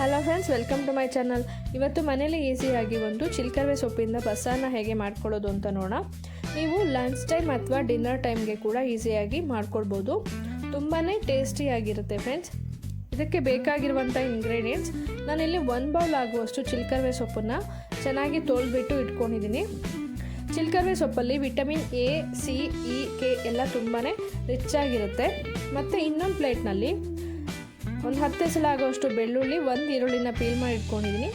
Hello friends welcome to my channel ಇವತ್ತು ಮನೇಲಿ ಈಸಿಯಾಗಿ ಒಂದು ಚಿಲ್ಕರ್ವೆ ಸೊಪ್ಪಿಂದ ಬಸ್ಸಾರನ್ನ ಹೇಗೆ ಮಾಡ್ಕೊಳ್ಳೋದು ಅಂತ ನೋಡೋಣ. ನೀವು ಲಂಚ್ ಟೈಮ್ ಅಥವಾ ಡಿನ್ನರ್ ಟೈಮ್ಗೆ ಕೂಡ ಈಸಿಯಾಗಿ ಮಾಡ್ಕೊಳ್ಬೋದು. ತುಂಬಾ ಟೇಸ್ಟಿಯಾಗಿರುತ್ತೆ ಫ್ರೆಂಡ್ಸ್ ಇದಕ್ಕೆ ಬೇಕಾಗಿರುವಂಥ ಇಂಗ್ರೀಡಿಯೆಂಟ್ಸ್ ನಾನಿಲ್ಲಿ ಒನ್ ಬೌಲ್ ಆಗುವಷ್ಟು ಚಿಲ್ಕರ್ವೆ ಸೊಪ್ಪನ್ನು ಚೆನ್ನಾಗಿ ತೋಳ್ಬಿಟ್ಟು ಇಟ್ಕೊಂಡಿದ್ದೀನಿ. ಚಿಲ್ಕರ್ವೆ ಸೊಪ್ಪಲ್ಲಿ vitamin A C E K ಎಲ್ಲ ತುಂಬಾ ರಿಚ್ ಆಗಿರುತ್ತೆ. ಮತ್ತು ಇನ್ನೊಂದು ಪ್ಲೇಟ್ನಲ್ಲಿ ಒಂದು ಹತ್ತು ಸಲ ಆಗೋಷ್ಟು ಬೆಳ್ಳುಳ್ಳಿ, ಒಂದು ಈರುಳ್ಳಿನ ಪೀಲ್ ಮಾಡಿ ಇಟ್ಕೊಂಡಿದ್ದೀನಿ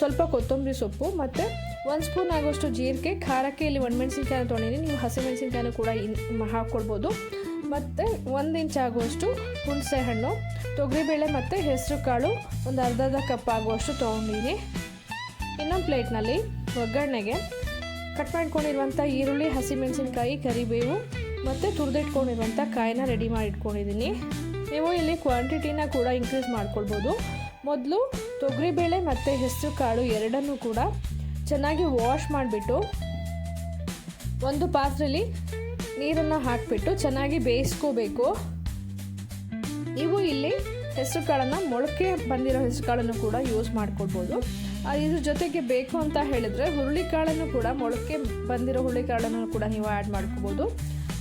ಸ್ವಲ್ಪ ಕೊತ್ತಂಬರಿ ಸೊಪ್ಪು ಮತ್ತು ಒಂದು ಸ್ಪೂನ್ ಆಗೋಷ್ಟು ಜೀರಿಗೆ, ಖಾರಕ್ಕೆ ಇಲ್ಲಿ ಒಣಮೆಣ್ಸಿನ್ಕಾಯಿ ತೊಗೊಂಡಿದ್ದೀನಿ ನೀವು ಹಸಿಮೆಣಸಿನ್ಕಾಯಿನೂ ಕೂಡ ಇನ್ ಹಾಕ್ಕೊಳ್ಬೋದು ಮತ್ತು ಒಂದು ಇಂಚ್ ಆಗುವಷ್ಟು ಹುಣಸೆ ಹಣ್ಣು, ತೊಗರಿಬೇಳೆ ಮತ್ತು ಹೆಸರು ಕಾಳು ಒಂದು ಅರ್ಧ ಅರ್ಧ ಕಪ್ ಆಗುವಷ್ಟು ತೊಗೊಂಡಿದ್ದೀನಿ ಇನ್ನೊಂದು ಪ್ಲೇಟ್ನಲ್ಲಿ ಒಗ್ಗರಣೆಗೆ ಕಟ್ ಮಾಡ್ಕೊಂಡಿರುವಂಥ ಈರುಳ್ಳಿ, ಹಸಿಮೆಣಸಿನ್ಕಾಯಿ, ಕರಿಬೇವು ಮತ್ತು ತುರಿದಿಟ್ಕೊಂಡಿರುವಂಥ ಕಾಯಿನ ರೆಡಿ ಮಾಡಿ ಇಟ್ಕೊಂಡಿದ್ದೀನಿ ನೀವು ಇಲ್ಲಿ ಕ್ವಾಂಟಿಟಿನ ಕೂಡ ಇನ್ಕ್ರೀಸ್ ಮಾಡ್ಕೊಳ್ಬೋದು. ಮೊದಲು ತೊಗರಿಬೇಳೆ ಮತ್ತು ಹೆಸರು ಕಾಳು ಎರಡನ್ನೂ ಕೂಡ ಚೆನ್ನಾಗಿ ವಾಶ್ ಮಾಡಿಬಿಟ್ಟು ಒಂದು ಪಾತ್ರೆಯಲ್ಲಿ ನೀರನ್ನು ಹಾಕಿಬಿಟ್ಟು ಚೆನ್ನಾಗಿ ಬೇಯಿಸ್ಕೋಬೇಕು. ನೀವು ಇಲ್ಲಿ ಹೆಸರು ಕಾಳನ್ನು ಮೊಳಕೆ ಬಂದಿರೋ ಹೆಸರು ಕಾಳನ್ನು ಕೂಡ ಯೂಸ್ ಮಾಡ್ಕೊಳ್ಬೋದು. ಇದ್ರ ಜೊತೆಗೆ ಬೇಕು ಅಂತ ಹೇಳಿದ್ರೆ ಹುರುಳಿಕಾಳನ್ನು ಕೂಡ ಮೊಳಕೆ ಬಂದಿರೋ ಹುರುಳಿಕಾಳನ್ನು ಕೂಡ ನೀವು ಆ್ಯಡ್ ಮಾಡ್ಕೋಬೋದು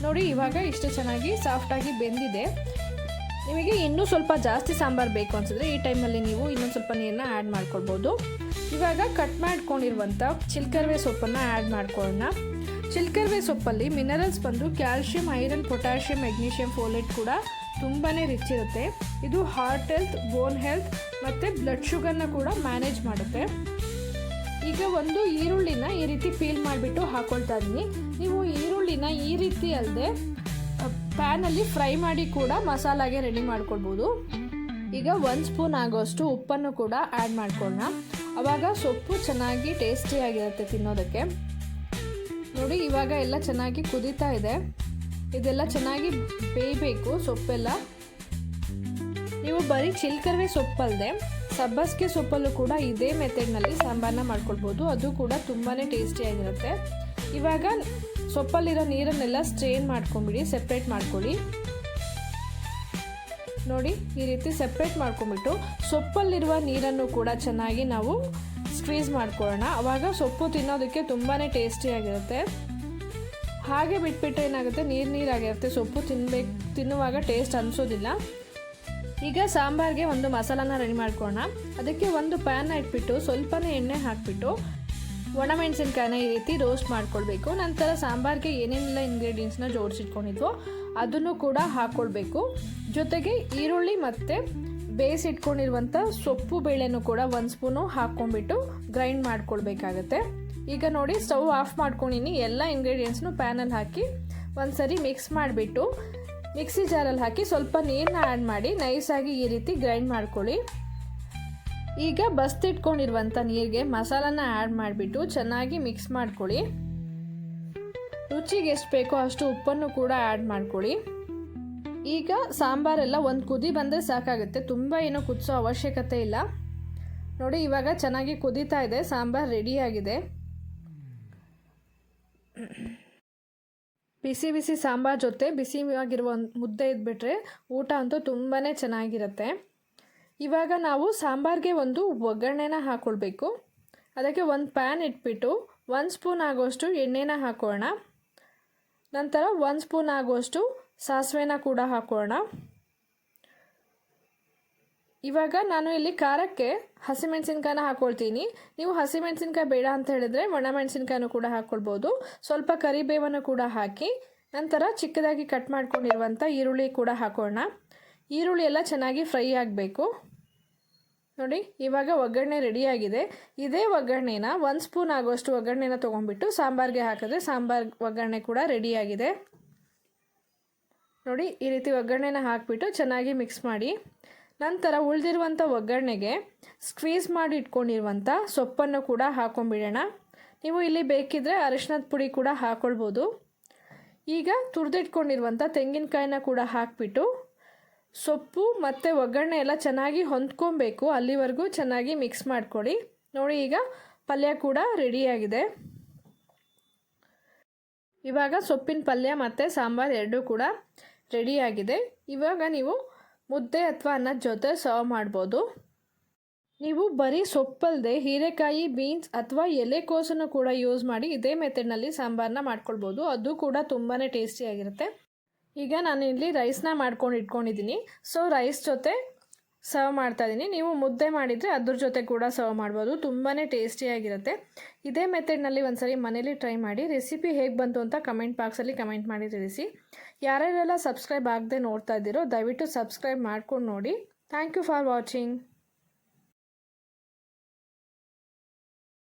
ನೋಡಿ, ಇವಾಗ ಇಷ್ಟು ಚೆನ್ನಾಗಿ ಸಾಫ್ಟಾಗಿ ಬೆಂದಿದೆ. ನಿಮಗೆ ಇನ್ನೂ ಸ್ವಲ್ಪ ಜಾಸ್ತಿ ಸಾಂಬಾರು ಬೇಕು ಅನಿಸಿದ್ರೆ ಈ ಟೈಮಲ್ಲಿ ನೀವು ಇನ್ನೊಂದು ಸ್ವಲ್ಪ ನೀರನ್ನ ಆ್ಯಡ್ ಮಾಡ್ಕೊಳ್ಬೋದು. ಇವಾಗ ಕಟ್ ಮಾಡ್ಕೊಂಡಿರುವಂಥ ಚಿಲ್ಕರ್ವೆ ಸೊಪ್ಪನ್ನು ಆ್ಯಡ್ ಮಾಡ್ಕೊಳ್ಳೋಣ. ಚಿಲ್ಕರ್ವೆ ಸೊಪ್ಪಲ್ಲಿ ಮಿನರಲ್ಸ್ ಬಂದು calcium iron potassium magnesium folate ಕೂಡ ತುಂಬಾ ರಿಚ್ ಇರುತ್ತೆ. ಇದು ಹಾರ್ಟ್ ಹೆಲ್ತ್ ಬೋನ್ ಹೆಲ್ತ್ ಮತ್ತು ಬ್ಲಡ್ ಶುಗರ್ನ ಕೂಡ ಮ್ಯಾನೇಜ್ ಮಾಡುತ್ತೆ. ಈಗ ಒಂದು ಈರುಳ್ಳಿನ ಈ ರೀತಿ ಪೀಲ್ ಮಾಡಿಬಿಟ್ಟು ಹಾಕ್ಕೊಳ್ತಾ ಇದ್ದೀನಿ. ನೀವು ಈರುಳ್ಳಿನ ಈ ರೀತಿ ಅಲ್ಲದೆ ಪ್ಯಾನಲ್ಲಿ ಫ್ರೈ ಮಾಡಿ ಕೂಡ ಮಸಾಲಾಗೆ ರೆಡಿ ಮಾಡ್ಕೊಳ್ಬೋದು ಈಗ ಒಂದು ಸ್ಪೂನ್ ಆಗೋಷ್ಟು ಉಪ್ಪನ್ನು ಕೂಡ ಆ್ಯಡ್ ಮಾಡ್ಕೊಳ್ಳೋಣ ಅವಾಗ ಸೊಪ್ಪು ಚೆನ್ನಾಗಿ ಟೇಸ್ಟಿಯಾಗಿರುತ್ತೆ ತಿನ್ನೋದಕ್ಕೆ. ನೋಡಿ, ಇವಾಗ ಎಲ್ಲ ಚೆನ್ನಾಗಿ ಕುದೀತಾ ಇದೆ. ಇದೆಲ್ಲ ಚೆನ್ನಾಗಿ ಬೇಯಬೇಕು ಸೊಪ್ಪೆಲ್ಲ. ನೀವು ಬರೀ ಚಿಲ್ಕರ್ವೆ ಸೊಪ್ಪಲ್ಲದೆ ಸಬ್ಬಸ್ಗೆ ಸೊಪ್ಪಲ್ಲೂ ಕೂಡ ಇದೇ ಮೆಥಡ್ನಲ್ಲಿ ಸಾಂಬಾರನ್ನ ಮಾಡ್ಕೊಳ್ಬೋದು ಅದು ಕೂಡ ತುಂಬಾ ಟೇಸ್ಟಿಯಾಗಿರುತ್ತೆ ಇವಾಗ ಸೊಪ್ಪಲ್ಲಿರೋ ನೀರನ್ನೆಲ್ಲ ಸ್ಟ್ರೇನ್ ಮಾಡ್ಕೊಂಬಿಡಿ ಸೆಪ್ರೇಟ್ ಮಾಡ್ಕೊಳ್ಳಿ. ನೋಡಿ, ಈ ರೀತಿ ಸೆಪ್ರೇಟ್ ಮಾಡ್ಕೊಂಬಿಟ್ಟು ಸೊಪ್ಪಲ್ಲಿರುವ ನೀರನ್ನು ಕೂಡ ಚೆನ್ನಾಗಿ ನಾವು ಸ್ಕ್ವೀಸ್ ಮಾಡ್ಕೊಳ್ಳೋಣ. ಅವಾಗ ಸೊಪ್ಪು ತಿನ್ನೋದಕ್ಕೆ ತುಂಬಾ ಟೇಸ್ಟಿಯಾಗಿರುತ್ತೆ ಹಾಗೆ ಬಿಟ್ಬಿಟ್ರೆ ಏನಾಗುತ್ತೆ? ನೀರು ನೀರಾಗಿರುತ್ತೆ. ಸೊಪ್ಪು ತಿನ್ಬೇಕು, ತಿನ್ನುವಾಗ ಟೇಸ್ಟ್ ಅನಿಸೋದಿಲ್ಲ. ಈಗ ಸಾಂಬಾರ್ಗೆ ಒಂದು ಮಸಾಲಾನ ರೆಡಿ ಮಾಡ್ಕೊಳ್ಳೋಣ. ಅದಕ್ಕೆ ಒಂದು ಪ್ಯಾನ್ನ ಇಟ್ಬಿಟ್ಟು ಸ್ವಲ್ಪನೇ ಎಣ್ಣೆ ಹಾಕ್ಬಿಟ್ಟು ಒಣಮೆಣಸಿನ್ಕಾಯಿನ ಈ ರೀತಿ ರೋಸ್ಟ್ ಮಾಡ್ಕೊಳ್ಬೇಕು. ನಂತರ ಸಾಂಬಾರ್ಗೆ ಏನೇನೆಲ್ಲ ಇಂಗ್ರೀಡಿಯೆಂಟ್ಸ್ನ ಜೋಡಿಸಿಟ್ಕೊಂಡಿದ್ವೋ ಅದನ್ನು ಕೂಡ ಹಾಕ್ಕೊಳ್ಬೇಕು ಜೊತೆಗೆ ಈರುಳ್ಳಿ ಮತ್ತು ಬೇಯಿಸಿಟ್ಕೊಂಡಿರುವಂಥ ಸೊಪ್ಪು ಬೇಳೆನೂ ಕೂಡ ಒಂದು ಸ್ಪೂನು ಹಾಕ್ಕೊಂಡ್ಬಿಟ್ಟು ಗ್ರೈಂಡ್ ಮಾಡ್ಕೊಳ್ಬೇಕಾಗತ್ತೆ. ಈಗ ನೋಡಿ ಸ್ಟವ್ ಆಫ್ ಮಾಡ್ಕೊಂಡಿನಿ. ಎಲ್ಲ ಇಂಗ್ರೀಡಿಯೆಂಟ್ಸ್ನು ಪ್ಯಾನಲ್ಲಿ ಹಾಕಿ ಒಂದು ಸರಿ ಮಿಕ್ಸ್ ಮಾಡಿಬಿಟ್ಟು ಮಿಕ್ಸಿ ಜಾರಲ್ಲಿ ಹಾಕಿ ಸ್ವಲ್ಪ ನೀರನ್ನ ಆ್ಯಡ್ ಮಾಡಿ ನೈಸಾಗಿ ಈ ರೀತಿ ಗ್ರೈಂಡ್ ಮಾಡ್ಕೊಳ್ಳಿ. ಈಗ ಬಸ್ತಿಟ್ಕೊಂಡಿರುವಂಥ ನೀರಿಗೆ ಮಸಾಲಾನ ಆ್ಯಡ್ ಮಾಡಿಬಿಟ್ಟು ಚೆನ್ನಾಗಿ ಮಿಕ್ಸ್ ಮಾಡ್ಕೊಳ್ಳಿ. ರುಚಿಗೆ ಎಷ್ಟು ಬೇಕೋ ಅಷ್ಟು ಉಪ್ಪನ್ನು ಕೂಡ ಆ್ಯಡ್ ಮಾಡ್ಕೊಳ್ಳಿ. ಈಗ ಸಾಂಬಾರೆಲ್ಲ ಒಂದು ಕುದಿ ಬಂದರೆ ಸಾಕಾಗುತ್ತೆ. ತುಂಬ ಏನೂ ಕುದಿಸೋ ಅವಶ್ಯಕತೆ ಇಲ್ಲ. ನೋಡಿ, ಇವಾಗ ಚೆನ್ನಾಗಿ ಕುದೀತಾ ಇದೆ. ಸಾಂಬಾರು ರೆಡಿಯಾಗಿದೆ ಬಿಸಿ ಬಿಸಿ ಸಾಂಬಾರ್ ಜೊತೆ ಬಿಸಿಯಾಗಿರುವ ಮುದ್ದೆ ಇದ್ಬಿಟ್ರೆ ಊಟ ಅಂತೂ ತುಂಬಾ ಚೆನ್ನಾಗಿರುತ್ತೆ. ಇವಾಗ ನಾವು ಸಾಂಬಾರ್ಗೆ ಒಂದು ಒಗ್ಗರಣೆನ ಹಾಕ್ಕೊಳ್ಬೇಕು ಅದಕ್ಕೆ ಒಂದು ಪ್ಯಾನ್ ಇಟ್ಬಿಟ್ಟು ಒಂದು ಸ್ಪೂನ್ ಆಗೋಷ್ಟು ಎಣ್ಣೆನ ಹಾಕೋಣ. ನಂತರ ಒಂದು ಸ್ಪೂನ್ ಆಗೋಷ್ಟು ಸಾಸಿವೆನ ಕೂಡ ಹಾಕೋಣ. ಇವಾಗ ನಾನು ಇಲ್ಲಿ ಖಾರಕ್ಕೆ ಹಸಿಮೆಣಸಿನ್ಕಾಯನ್ನ ಹಾಕ್ಕೊಳ್ತೀನಿ ನೀವು ಹಸಿಮೆಣಸಿನ್ಕಾಯಿ ಬೇಡ ಅಂತ ಹೇಳಿದ್ರೆ ಒಣಮೆಣಸಿನ್ಕಾಯನ್ನು ಕೂಡ ಹಾಕ್ಕೊಳ್ಬೋದು ಸ್ವಲ್ಪ ಕರಿಬೇವನ್ನು ಕೂಡ ಹಾಕಿ, ನಂತರ ಚಿಕ್ಕದಾಗಿ ಕಟ್ ಮಾಡ್ಕೊಂಡಿರುವಂಥ ಈರುಳ್ಳಿ ಕೂಡ ಹಾಕೋಣ. ಈರುಳ್ಳಿ ಎಲ್ಲ ಚೆನ್ನಾಗಿ ಫ್ರೈ ಆಗಬೇಕು. ನೋಡಿ, ಇವಾಗ ಒಗ್ಗರಣೆ ರೆಡಿಯಾಗಿದೆ ಇದೇ ಒಗ್ಗರಣೆನ ಒಂದು ಸ್ಪೂನ್ ಆಗೋಷ್ಟು ಒಗ್ಗರಣೆನ ತೊಗೊಂಡ್ಬಿಟ್ಟು ಸಾಂಬಾರ್ಗೆ ಹಾಕಿದ್ರೆ ಸಾಂಬಾರ್ ಒಗ್ಗರಣೆ ಕೂಡ ರೆಡಿಯಾಗಿದೆ ನೋಡಿ, ಈ ರೀತಿ ಒಗ್ಗರಣೆನ ಹಾಕಿಬಿಟ್ಟು ಚೆನ್ನಾಗಿ ಮಿಕ್ಸ್ ಮಾಡಿ. ನಂತರ ಉಳಿದಿರುವಂಥ ಒಗ್ಗರಣೆಗೆ ಸ್ಕ್ವೀಸ್ ಮಾಡಿ ಇಟ್ಕೊಂಡಿರುವಂಥ ಸೊಪ್ಪನ್ನು ಕೂಡ ಹಾಕೊಂಡ್ಬಿಡೋಣ. ನೀವು ಇಲ್ಲಿ ಬೇಕಿದ್ದರೆ ಅರಿಶಿನದ ಪುಡಿ ಕೂಡ ಹಾಕ್ಕೊಳ್ಬೋದು ಈಗ ತುರಿದಿಟ್ಕೊಂಡಿರುವಂಥ ತೆಂಗಿನಕಾಯಿನ ಕೂಡ ಹಾಕಿಬಿಟ್ಟು ಸೊಪ್ಪು ಮತ್ತು ಒಗ್ಗರಣೆ ಎಲ್ಲ ಚೆನ್ನಾಗಿ ಹೊಂದ್ಕೊಬೇಕು. ಅಲ್ಲಿವರೆಗೂ ಚೆನ್ನಾಗಿ ಮಿಕ್ಸ್ ಮಾಡ್ಕೊಳ್ಳಿ ನೋಡಿ ಈಗ ಪಲ್ಯ ಕೂಡ ರೆಡಿಯಾಗಿದೆ ಇವಾಗ ಸೊಪ್ಪಿನ ಪಲ್ಯ ಮತ್ತು ಸಾಂಬಾರು ಎರಡೂ ಕೂಡ ರೆಡಿಯಾಗಿದೆ ಇವಾಗ ನೀವು ಮುದ್ದೆ ಅಥವಾ ಅನ್ನದ ಜೊತೆ ಸರ್ವ್ ಮಾಡ್ಬೋದು. ನೀವು ಬರೀ ಸೊಪ್ಪಲ್ಲದೆ ಹೀರೆಕಾಯಿ ಬೀನ್ಸ್ ಅಥವಾ ಎಲೆಕೋಸನ್ನು ಕೂಡ ಯೂಸ್ ಮಾಡಿ ಇದೇ ಮೆಥಡ್ನಲ್ಲಿ ಸಾಂಬಾರನ್ನ ಮಾಡ್ಕೊಳ್ಬೋದು. ಅದು ಕೂಡ ತುಂಬಾ ಟೇಸ್ಟಿಯಾಗಿರುತ್ತೆ ಈಗ ನಾನು ಇಲ್ಲಿ ರೈಸ್ನ ಮಾಡ್ಕೊಂಡು ಇಟ್ಕೊಂಡಿದ್ದೀನಿ. ಸೊ ರೈಸ್ ಜೊತೆ ಸರ್ವ್ ಮಾಡ್ತಾ ಇದ್ದೀನಿ. ನೀವು ಮುದ್ದೆ ಮಾಡಿದರೆ ಅದ್ರ ಜೊತೆ ಕೂಡ ಸರ್ವ್ ಮಾಡ್ಬೋದು. ತುಂಬಾ ಟೇಸ್ಟಿಯಾಗಿರುತ್ತೆ ಇದೇ ಮೆಥಡ್ನಲ್ಲಿ ಒಂದ್ಸರಿ ಮನೇಲಿ ಟ್ರೈ ಮಾಡಿ ರೆಸಿಪಿ ಹೇಗೆ ಬಂತು ಅಂತ ಕಮೆಂಟ್ ಬಾಕ್ಸಲ್ಲಿ ಕಮೆಂಟ್ ಮಾಡಿ ತಿಳಿಸಿ. ಯಾರ್ಯಾರೆಲ್ಲ ಸಬ್ಸ್ಕ್ರೈಬ್ ಆಗದೆ ನೋಡ್ತಾ ಇದ್ದೀರೋ, ದಯವಿಟ್ಟು ಸಬ್ಸ್ಕ್ರೈಬ್ ಮಾಡ್ಕೊಂಡು ನೋಡಿ. Thank you for watching